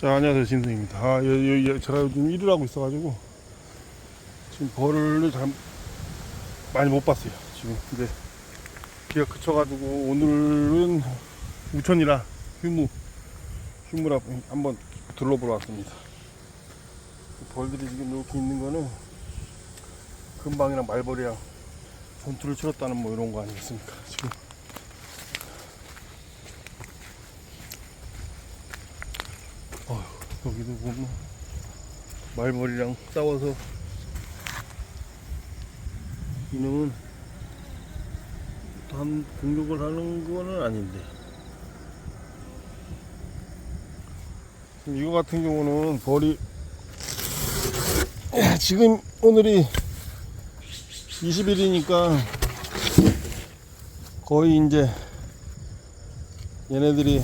자, 안녕하세요. 진승입니다. 아, 여, 여, 여, 제가 요즘 일을 하고 있어가지고, 지금 벌을 잘, 많이 못 봤어요. 지금. 근데, 비가 그쳐가지고, 오늘은 우천이라 휴무, 휴무라 한번 둘러보러 왔습니다. 벌들이 지금 이렇게 있는 거는, 금방이랑 말벌이랑 전투를 치렀다는 뭐 이런 거 아니겠습니까? 지금. 여기도 보면 말벌이랑 싸워서 이놈은 한 공격을 하는 거는 아닌데. 이거 같은 경우는 벌이 지금 오늘이 20일이니까 거의 이제 얘네들이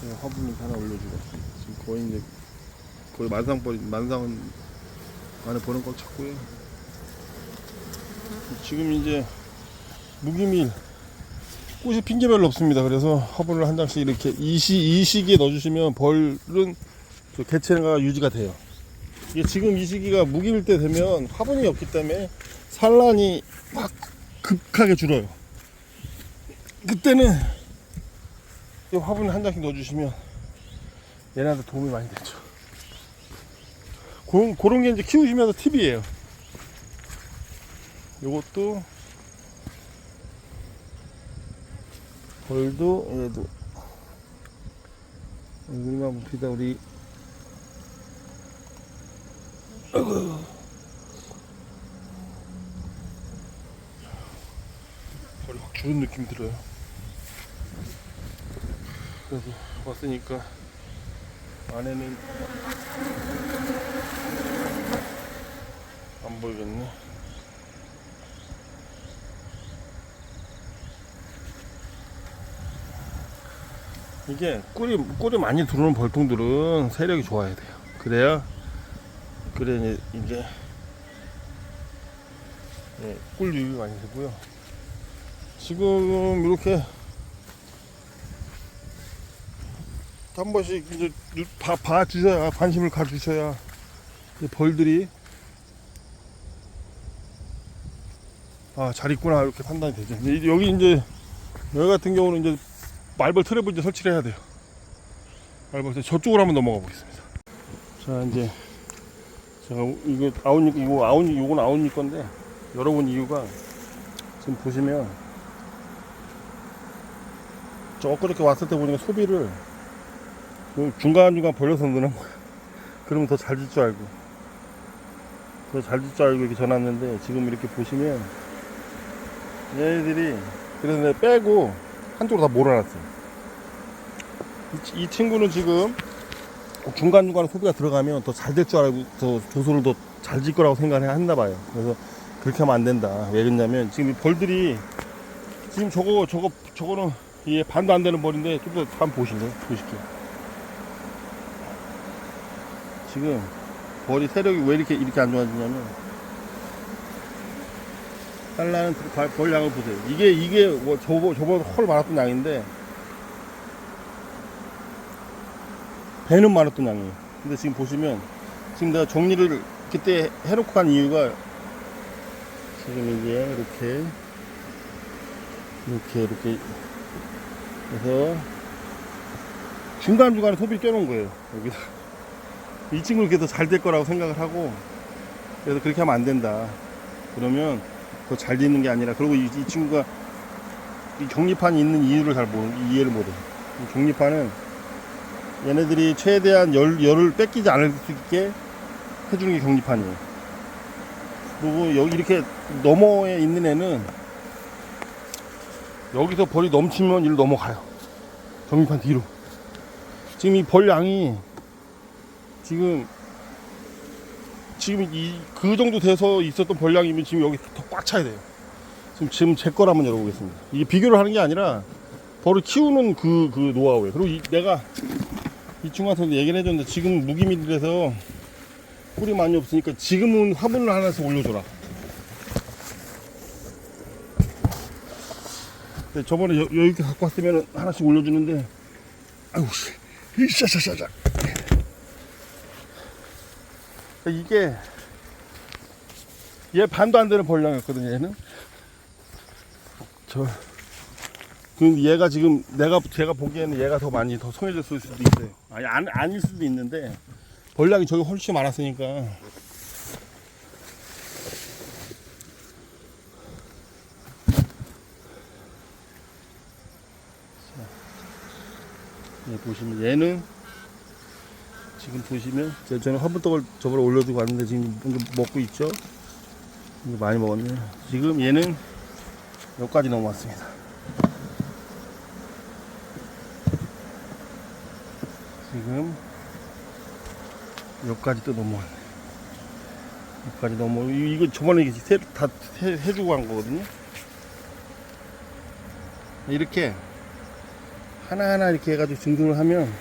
제가 화분을 하나 올려주고 지금 거의 이제 거의 만상벌이 만상은 안에 보는 꽉 찼고요. 지금 이제 무기밀 꽃이 핑계별로 없습니다. 그래서 화분을 한 장씩 이렇게 이, 시, 이 시기에 넣어주시면 벌은 저 개체가 유지가 돼요. 이게 지금 이 시기가 무기밀 때 되면 화분이 없기 때문에 산란이 확 급하게 줄어요. 그때는 이 화분을 한 장씩 넣어주시면 얘네한테 도움이 많이 되죠. 그런, 그런 게 이제 키우시면서 팁이에요. 요것도 벌도 얘도 여기만 봅시다 우리. 벌이 확 줄은 느낌 들어요. 그래서 왔으니까 안에는 안 보이겠네. 이게 꿀이 꿀이 많이 들어오는 벌통들은 세력이 좋아야 돼요. 그래야 그래 이제 예, 꿀 유입이 많이 되고요. 지금 이렇게 한 번씩 이제 봐, 봐 주셔야 관심을 가주셔야 이 벌들이 아 잘 있구나 이렇게 판단이 되죠. 여기 이제 여기 같은 경우는 이제 말벌 트랩을 이제 설치를 해야 돼요. 말벌. 저쪽으로 한번 넘어가 보겠습니다. 자 이제 제가 이거 아웃니 이거 아웃니 이건 아웃니 건데 열어본 이유가 지금 보시면 저 엊그저께 왔을 때 보니까 소비를 그 중간중간 벌려서 넣는 거야. 그러면 더잘줄줄 알고. 더잘줄 줄 알고 이렇게 전화했는데 지금 이렇게 보시면 얘네들이 그래서 내가 빼고 한쪽으로 다 몰아놨어요. 이, 이 친구는 지금 중간중간에 소비가 들어가면 더 잘 될 줄 알고 더 조소를 더 잘 질 거라고 생각을 했나 봐요. 그래서 그렇게 하면 안 된다. 왜 그러냐면 지금 이 벌들이 지금 저거 저거 저거는 이게 반도 안 되는 벌인데 좀더 한번 보실래요? 보실게요. 지금 벌이 세력이 왜 이렇게 이렇게 안 좋아지냐면 산란은 벌- 벌 양을 보세요. 이게 이게 뭐 저번 저번 헐 많았던 양인데 배는 많았던 양이에요. 근데 지금 보시면 지금 내가 정리를 그때 해놓고 간 이유가 지금 이제 이렇게 이렇게 이렇게 그래서 중간 중간에 소비를 껴놓은 거예요. 여기다. 이 친구는 그래도 잘 될 거라고 생각을 하고 그래서 그렇게 하면 안 된다. 그러면 더 잘 되는 게 아니라 그리고 이, 이 친구가 이 경리판이 있는 이유를 잘 모르 이해를 못해. 이 경리판은 얘네들이 최대한 열, 열을 뺏기지 않을 수 있게 해주는 게 경리판이에요. 그리고 여기 이렇게 너머에 있는 애는 여기서 벌이 넘치면 이로 넘어가요. 경리판 뒤로. 지금 이 벌 양이 지금 지금 이 그 정도 돼서 있었던 벌량이면 지금 여기 더 꽉 차야 돼요. 지금 지금 제 거를 한번 열어보겠습니다. 이게 비교를 하는 게 아니라 벌을 키우는 그 그 노하우예요. 그리고 이, 내가 이 친구한테도 얘기를 해줬는데 지금 무기밀이라서 꿀이 많이 없으니까 지금은 화분을 하나씩 올려줘라. 근데 저번에 여, 여기 갖고 왔으면 하나씩 올려주는데 아이고 씨 이샤샤샤샤 이게 얘 반도 안 되는 벌량이었거든요 얘는. 저그 얘가 지금 내가 제가 보기에는 얘가 더 많이 더 성해졌을 수도 있어요. 아니 안, 아닐 수도 있는데 벌량이 저기 훨씬 많았으니까. 예, 보시면 얘는 지금 보시면 제- 저는 화분떡을 저번에 올려두고 왔는데 지금 먹고 있죠? 많이 먹었네요 지금 얘는 여기까지 넘어왔습니다. 지금 여기까지 또 넘어왔네. 여기까지 넘어 이- 이거 저번에 세- 다 해- 해주고 간 거거든요. 이렇게 하나하나 이렇게 해가지고 증등을 하면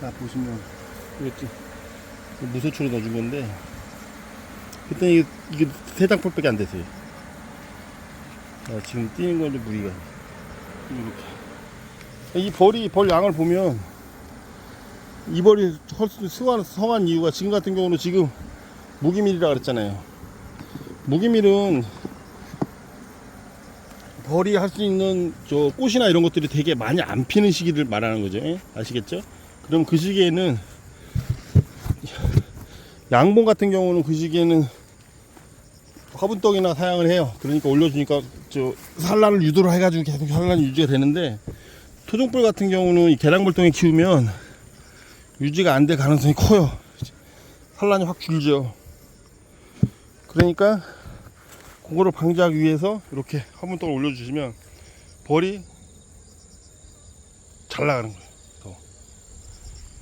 자 보시면 이렇게 무소초로 넣어준 건데 그때 이게, 이게 세 장풀밖에 안 됐어요 자, 지금 뛰는 건데 무리가 이렇게 이 벌이 벌 양을 보면 이 벌이 훨씬 수한, 성한 이유가 지금 같은 경우는 지금 무기밀이라 그랬잖아요 무기밀은 벌이 할 수 있는 저 꽃이나 이런 것들이 되게 많이 안 피는 시기를 말하는 거죠. 예? 아시겠죠? 그럼 그 시기에는 양봉 같은 경우는 그 시기에는 화분떡이나 사용을 해요. 그러니까 올려주니까 저 산란을 유도를 해가지고 계속 산란이 유지가 되는데 토종불 같은 경우는 이 계량불통에 키우면 유지가 안 될 가능성이 커요. 산란이 확 줄죠. 그러니까 그거를 방지하기 위해서 이렇게 화분떡을 올려주시면 벌이 잘 나가는 거예요.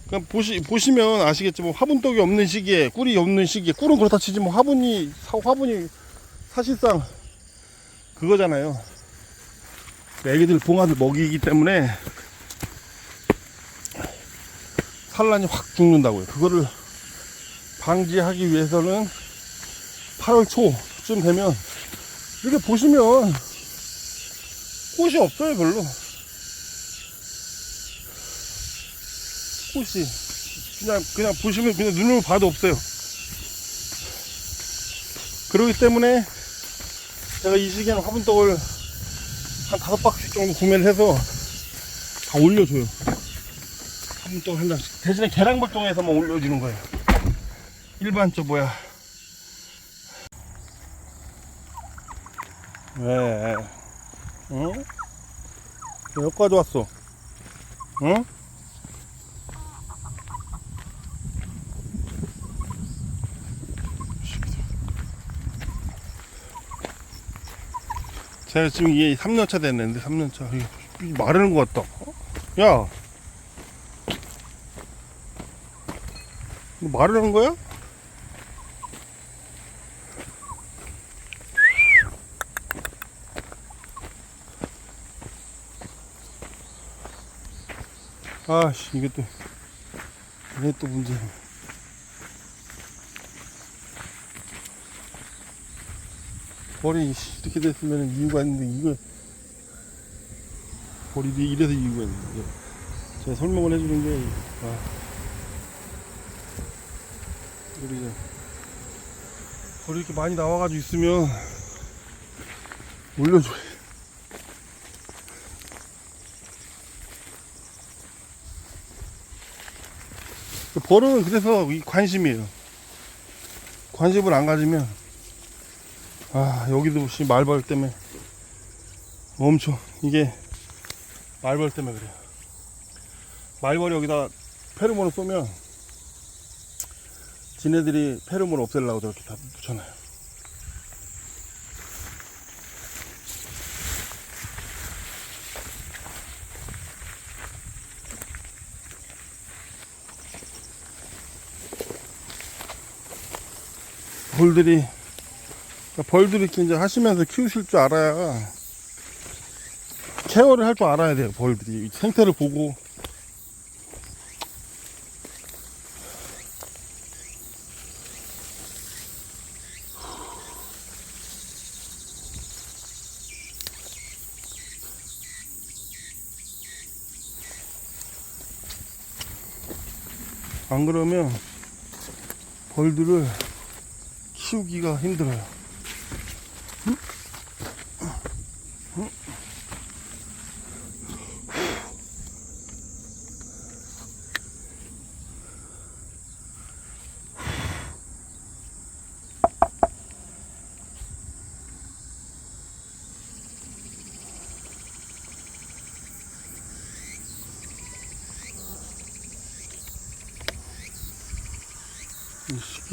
더. 그냥 보시, 보시면 아시겠지만 화분떡이 없는 시기에 꿀이 없는 시기에 꿀은 그렇다 치지 뭐 화분이 사- 화분이 사실상 그거잖아요. 애기들 봉화들 먹이기 때문에 산란이 확 죽는다고요. 그거를 방지하기 위해서는 8월 초쯤 되면 이렇게 보시면 꽃이 없어요 별로 꽃이 그냥 그냥 보시면 그냥 눈으로 봐도 없어요 그렇기 때문에 제가 이 시기에는 화분떡을 한 다섯 박스 정도 구매를 해서 다 올려줘요 화분떡 한 장씩 대신에 계량불똥에서만 올려주는 거예요 일반 저 뭐야 왜? 응? 왜 여기까지 왔어? 응? 제가 지금 이게 3년차 됐는데 3년차 이게 마르는 것 같다 어? 야 이거 마르는 거야? 아씨 이게 또 이게 또 문제네 벌이 씨, 이렇게 됐으면 이유가 있는데 이거 벌이 이래서 이유가 있는데 제가 설명을 해주는 게 아, 우리 벌이 이렇게 많이 나와가지고 있으면 올려줘 벌은 그래서 이 관심이에요. 관심을 안 가지면 아 여기도 혹시 말벌 때문에 엄청 이게 말벌 때문에 그래요. 말벌이 여기다 페로몬을 쏘면 지네들이 페로몬을 없애려고 저렇게 다 붙여놔요. 그러니까 그러니까 벌들 이렇게 이제 하시면서 키우실 줄 알아야 케어를 할 줄 알아야 돼요 벌들이 생태를 보고. 안 그러면 벌들을 키우기가 힘들어요.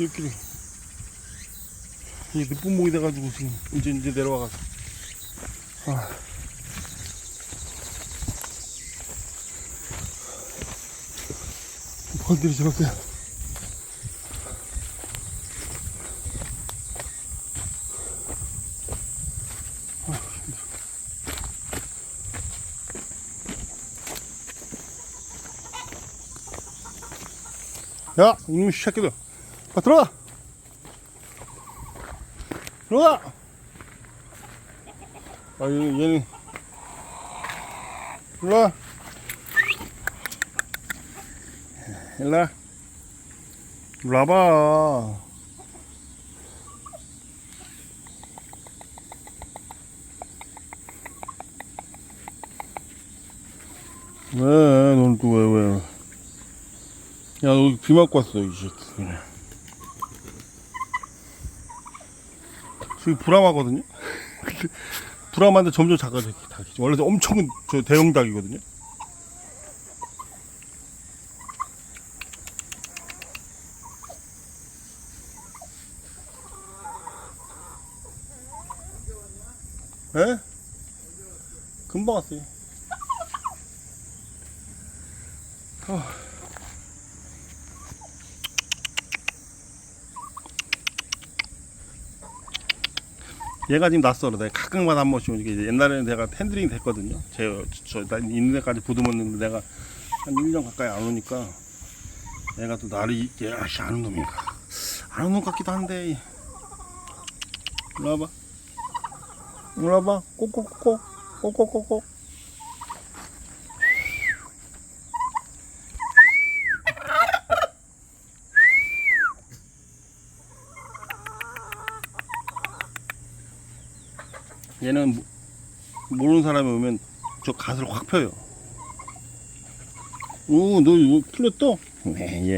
이 새끼들끼리 이게 늦분목이 돼가지고 지금 이제 이제 내려와가지고 아. 벌들이 저렇게 야, 이놈 새끼들. 아, 들어가! 들어가! 아, 얘, 얘는. 일로 와. 일로 와. 일로 와봐. 왜, 넌 또 왜, 왜. 야, 너 비 맞고 왔어, 이 새끼. 그냥. 저기 브라마거든요? 브라마인데 점점 작아져, 닭이. 원래 엄청 큰저 대형 닭이거든요? 에? 금방 왔어요. 얘가 지금 낯설어. 내가 가끔마다 한 번씩 이게 이제 옛날에는 내가 핸드링 됐거든요. 제, 저, 나 있는 데까지 보듬었는데 내가 한 1년 가까이 안 오니까 얘가 또 나를 이게 아씨 아는 놈인가. 아는 놈 같기도 한데. 일로 와봐. 꼭꼭꼭꼭. 꼭꼭꼭꼭. 얘는 모- 모르는 사람이 오면 저 갓을 확 펴요. 오, 너 이거 틀렸어? 네, 얘,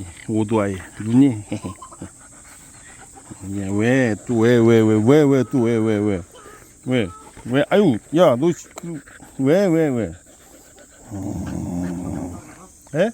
얘 오도아이 눈이. 얘왜또 왜 왜 왜 왜 왜 또 왜 왜 왜 왜 왜 아유 야 너 왜 왜 왜? 에?